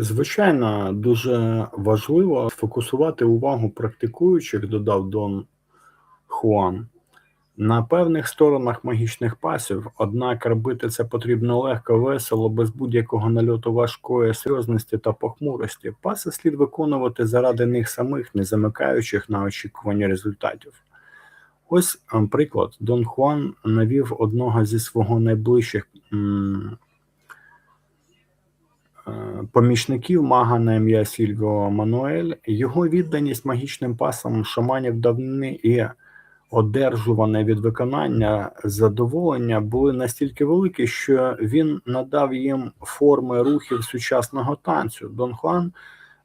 Звичайно, дуже важливо сфокусувати увагу практикуючих, додав Дон Хуан, на певних сторонах магічних пасів, однак робити це потрібно легко, весело, без будь-якого нальоту важкої серйозності та похмурості. Паси слід виконувати заради них самих, не замикаючих на очікування результатів. Ось ем, приклад. Дон Хуан навів одного зі свого найближчих м, помічників мага на ім'я Сільвіо Мануель. Його відданість магічним пасам шаманів давнини і одержуване від виконання задоволення були настільки великі, що він надав їм форми рухів сучасного танцю. Дон Хуан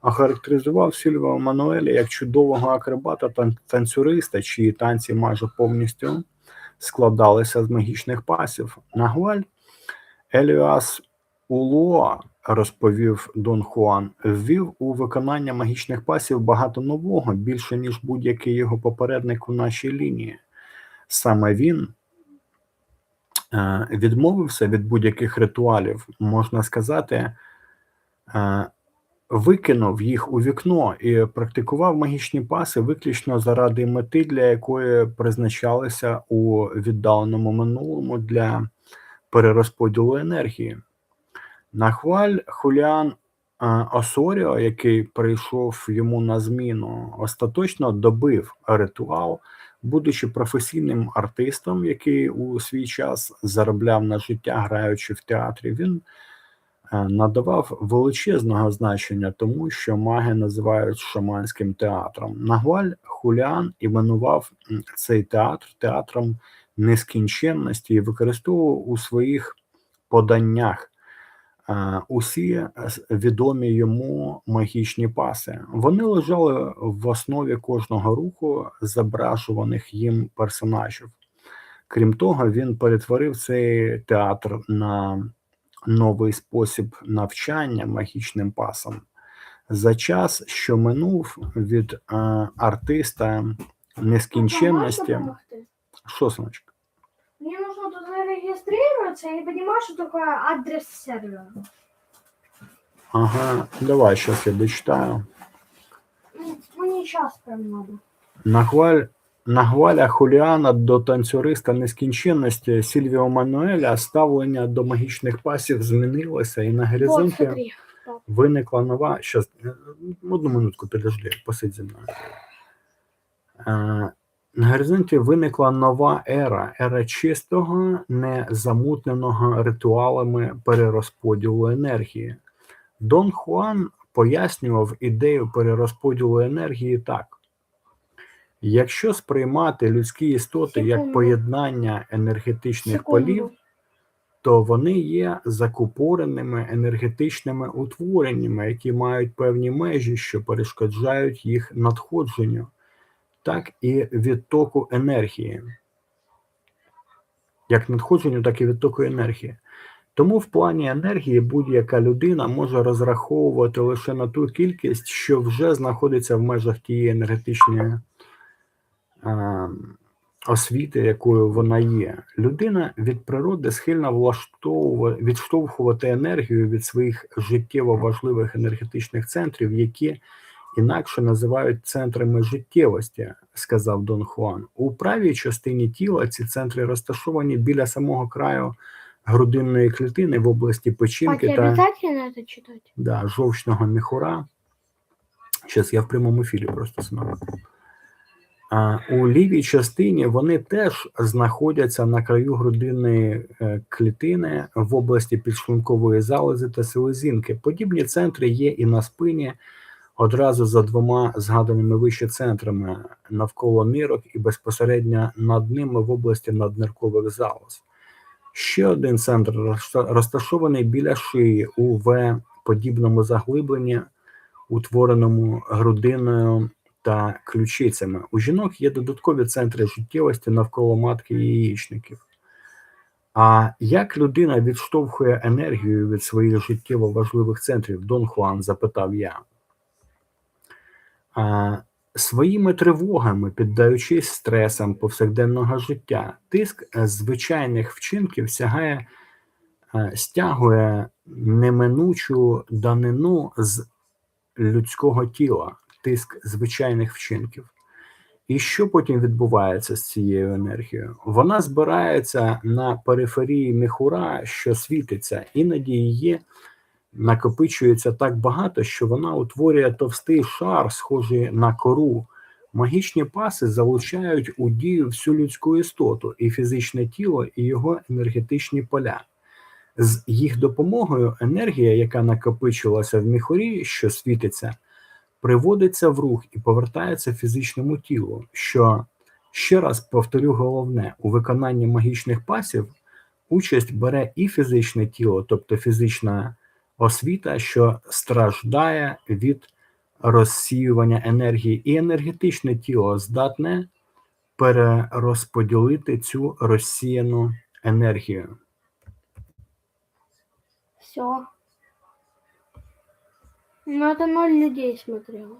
охарактеризував Сільвіо Мануеля як чудового акробата та танцюриста, чиї танці майже повністю складалися з магічних пасів. Нагваль Еліас Улоа, розповів Дон Хуан, ввів у виконання магічних пасів багато нового, більше ніж будь-який його попередник у нашій лінії. Саме він е, відмовився від будь-яких ритуалів, можна сказати, е, викинув їх у вікно і практикував магічні паси виключно заради мети, для якої призначалися у віддаленому минулому для перерозподілу енергії. Нахваль Хуліан е, Осоріо, який прийшов йому на зміну, остаточно добив ритуал, будучи професійним артистом, який у свій час заробляв на життя, граючи в театрі. Він е, надавав величезного значення тому, що маги називають шаманським театром. Нагваль Хуліан іменував цей театр театром нескінченності і використовував у своїх поданнях. Усі е, відомі йому магічні паси. Вони лежали в основі кожного руху зображуваних їм персонажів. Крім того, він перетворив цей театр на новий спосіб навчання магічним пасам. За час, що минув від е, артиста нескінченності. Що, сонечко? Зарегистрироваться, я не понимаю, что такое адрес сервера. Ага, давай, зараз я дочитаю. Ну, Мне сейчас прям надо. Нахваль, нахваля Хуліана до танцюриста нескінченності Сільвіо Мануеля ставлення до магічних пасів змінилося, і на Вот, горизонті смотри. виникла нова. Щас, е, одну минутку, підожди, посидь зі мною. Е, На горизонті виникла нова ера, ера чистого, незамутненого ритуалами перерозподілу енергії. Дон Хуан пояснював ідею перерозподілу енергії так: якщо сприймати людські істоти як поєднання енергетичних полів, то вони є закупореними енергетичними утвореннями, які мають певні межі, що перешкоджають їх надходженню, так і відтоку енергії. Як надходженню, так і відтоку енергії. Тому в плані енергії будь-яка людина може розраховувати лише на ту кількість, що вже знаходиться в межах тієї енергетичної е, освіти, якою вона є. Людина від природи схильна влаштовувати відштовхувати енергію від своїх життєво важливих енергетичних центрів, які інакше називають центрами життєвості, сказав Дон Хуан. У правій частині тіла ці центри розташовані біля самого краю грудинної клітини в області печінки Пати, та это читать? да, жовчного міхура. Зараз я в прямому ефірі просто знову. А, у лівій частині вони теж знаходяться на краю грудинної е, клітини в області підшлункової залози та селезінки. Подібні центри є і на спині, одразу за двома згаданими вище центрами навколо нирок і безпосередньо над ними в області надниркових залоз. Ще один центр розта- розташований біля шиї у В-подібному заглибленні, утвореному грудиною та ключицями. У жінок є додаткові центри життєвості навколо матки і яєчників. А як людина відштовхує енергію від своїх життєво важливих центрів? Дон Хуан запитав я. Своїми тривогами, піддаючись стресам повсякденного життя, тиск е, звичайних вчинків сягає, е, стягує неминучу данину з людського тіла, тиск звичайних вчинків. І що потім відбувається з цією енергією? Вона збирається на периферії міхура, що світиться, іноді її накопичується так багато, що вона утворює товстий шар, схожий на кору. Магічні паси залучають у дію всю людську істоту, і фізичне тіло, і його енергетичні поля. З їх допомогою енергія, яка накопичилася в міхурі, що світиться, приводиться в рух і повертається фізичному тілу. Що ще раз повторю головне: у виконанні магічних пасів участь бере і фізичне тіло, тобто фізична освіта, що страждає від розсіювання енергії, і енергетичне тіло здатне перерозподілити цю розсіяну енергію. Все. Ну, ноль людей смотрело.